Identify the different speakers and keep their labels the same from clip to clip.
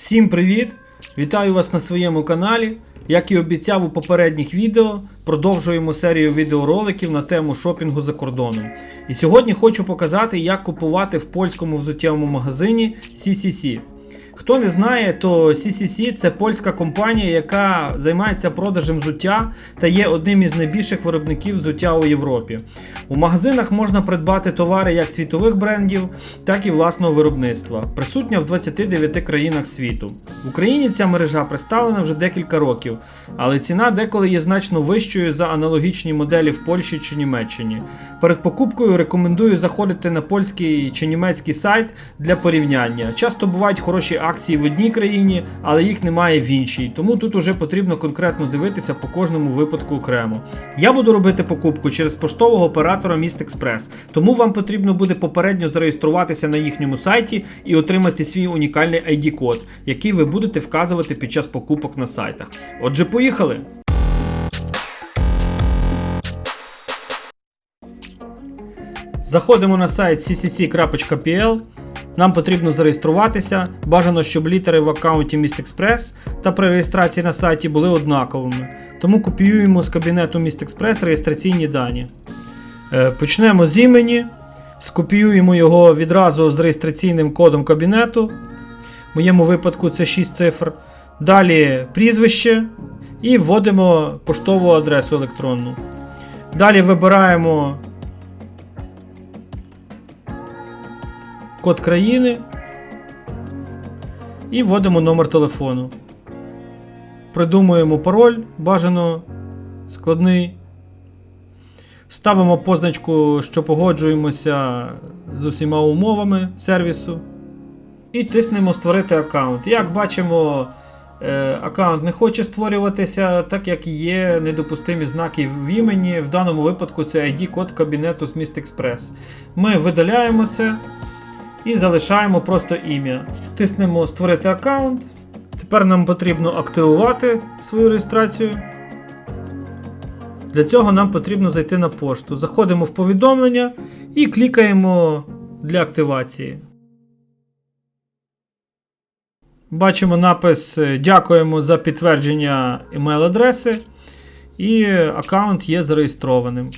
Speaker 1: Всім привіт! Вітаю вас на своєму каналі. Як і обіцяв у попередніх відео, продовжуємо серію відеороликів на тему шопінгу за кордоном. І сьогодні хочу показати, як купувати в польському взуттєвому магазині CCC. Хто не знає, то CCC це польська компанія, яка займається продажем взуття та є одним із найбільших виробників взуття у Європі. У магазинах можна придбати товари як світових брендів, так і власного виробництва. Присутня в 29 країнах світу. В Україні ця мережа представлена вже декілька років, але ціна деколи є значно вищою за аналогічні моделі в Польщі чи Німеччині. Перед покупкою рекомендую заходити на польський чи німецький сайт для порівняння. Часто бувають хороші акції в одній країні, але їх немає в іншій. Тому тут уже потрібно конкретно дивитися по кожному випадку окремо. Я буду робити покупку через поштового оператора Міст Експрес, тому вам потрібно буде попередньо зареєструватися на їхньому сайті і отримати свій унікальний ID-код, який ви будете вказувати під час покупок на сайтах. Отже, поїхали! Заходимо на сайт ccc.pl. Нам потрібно зареєструватися. Бажано, щоб літери в аккаунті Містекспрес та при реєстрації на сайті були однаковими. Тому копіюємо з кабінету Містекспрес реєстраційні дані. Е, Почнемо з імені. Скопіюємо його відразу з реєстраційним кодом кабінету. В моєму випадку це 6 цифр. Далі прізвище і вводимо поштову адресу електронну. Далі вибираємо код країни і вводимо номер телефону. Придумуємо пароль, бажано складний. Ставимо позначку, що погоджуємося з усіма умовами сервісу. І тиснемо Створити аккаунт. Як бачимо, е, аккаунт не хоче створюватися, так як є недопустимі знаки в імені. В даному випадку це ID-код кабінету з Міст Експрес. Ми видаляємо це і залишаємо просто ім'я. Тиснемо Створити аккаунт. Тепер нам потрібно активувати свою реєстрацію. Для цього нам потрібно зайти на пошту. Заходимо в повідомлення і клікаємо для активації. Бачимо напис Дякуємо за підтвердження емейл-адреси. І аккаунт є зареєстрованим.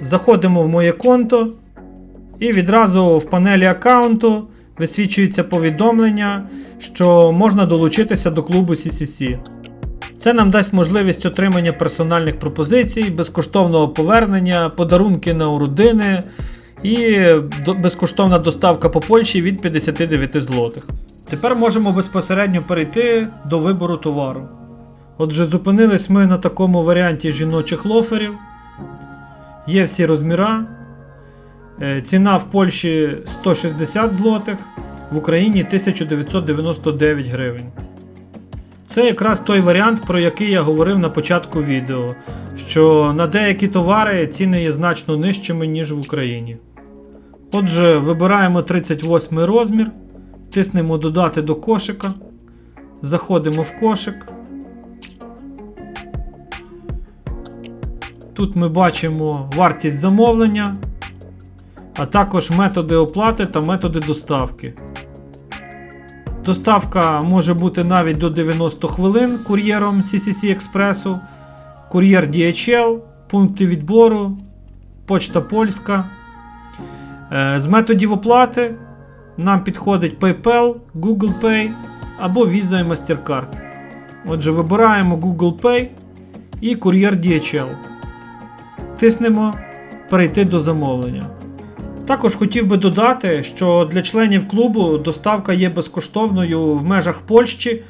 Speaker 1: Заходимо в моє конто. І відразу в панелі аккаунту висвічується повідомлення, що можна долучитися до клубу CCC. Це нам дасть можливість отримання персональних пропозицій, безкоштовного повернення, подарунки на родини і безкоштовна доставка по Польщі від 59 злотих. Тепер можемо безпосередньо перейти до вибору товару. Отже, зупинились ми на такому варіанті жіночих лоферів. Є всі розміра. Е, Ціна в Польщі 160 злотих, в Україні 1999 гривень. Це якраз той варіант, про який я говорив на початку відео, що на деякі товари ціни є значно нижчими, ніж в Україні. Отже, вибираємо 38 розмір, тиснемо Додати до кошика, заходимо в кошик. Тут ми бачимо вартість замовлення, а також методи оплати та методи доставки. Доставка може бути навіть до 90 хвилин кур'єром CCC Експресу, кур'єр DHL, пункти відбору, Почта Польська. Е, З методів оплати нам підходить PayPal, Google Pay або Visa і MasterCard. Отже, вибираємо Google Pay і кур'єр DHL. Тиснемо Перейти до замовлення. Також хотів би додати, що для членів клубу доставка є безкоштовною в межах Польщі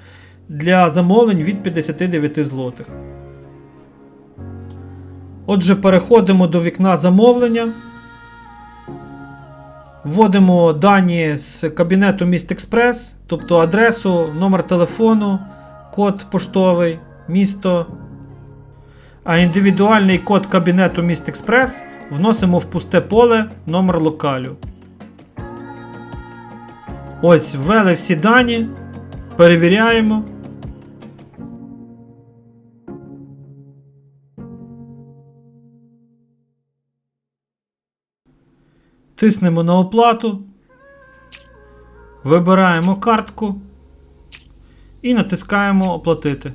Speaker 1: для замовлень від 59 злотих. Отже, переходимо до вікна замовлення. Вводимо дані з кабінету Міст Експрес, тобто адресу, номер телефону, код поштовий, місто. А індивідуальний код кабінету Міст Експрес вносимо в пусте поле номер локалю. Ось ввели всі дані. Перевіряємо. Тиснемо на оплату. Вибираємо картку і натискаємо Оплатити.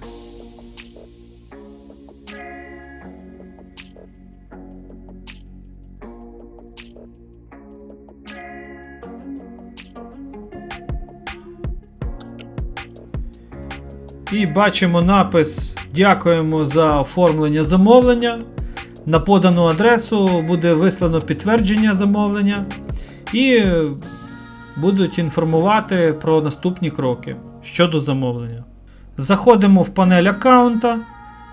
Speaker 1: І бачимо напис Дякуємо за оформлення замовлення. На подану адресу буде вислано підтвердження замовлення і будуть інформувати про наступні кроки щодо замовлення. Заходимо в панель аккаунта,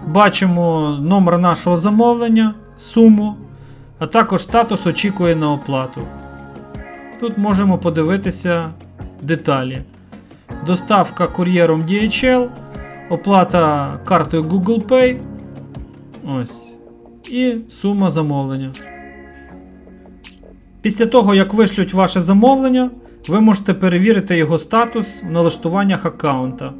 Speaker 1: бачимо номер нашого замовлення, суму, а також статус очікує на оплату. Тут можемо подивитися деталі. Доставка кур'єром DHL, оплата картою Google Pay. Ось. І сума замовлення. Після того, як вишлють ваше замовлення, ви можете перевірити його статус в налаштуваннях аккаунта.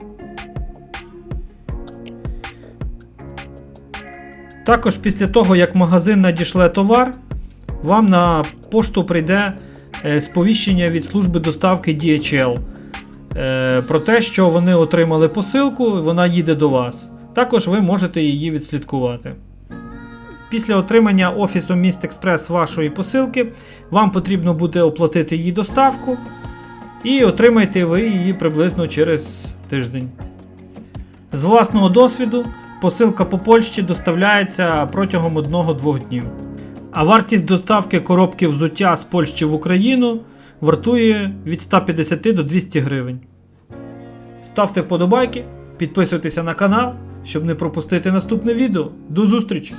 Speaker 1: Також після того, як магазин надішле товар, вам на пошту прийде е, сповіщення від служби доставки DHL про те, що вони отримали посилку, вона їде до вас. Також ви можете її відслідкувати. Після отримання офісу Міст Експрес вашої посилки, вам потрібно буде оплатити її доставку, і отримаєте ви її приблизно через тиждень. З власного досвіду, посилка по Польщі доставляється протягом 1-2 днів. А вартість доставки коробки взуття з Польщі в Україну вартує від 150 до 200 гривень. Ставте вподобайки, підписуйтеся на канал, щоб не пропустити наступне відео. До зустрічі!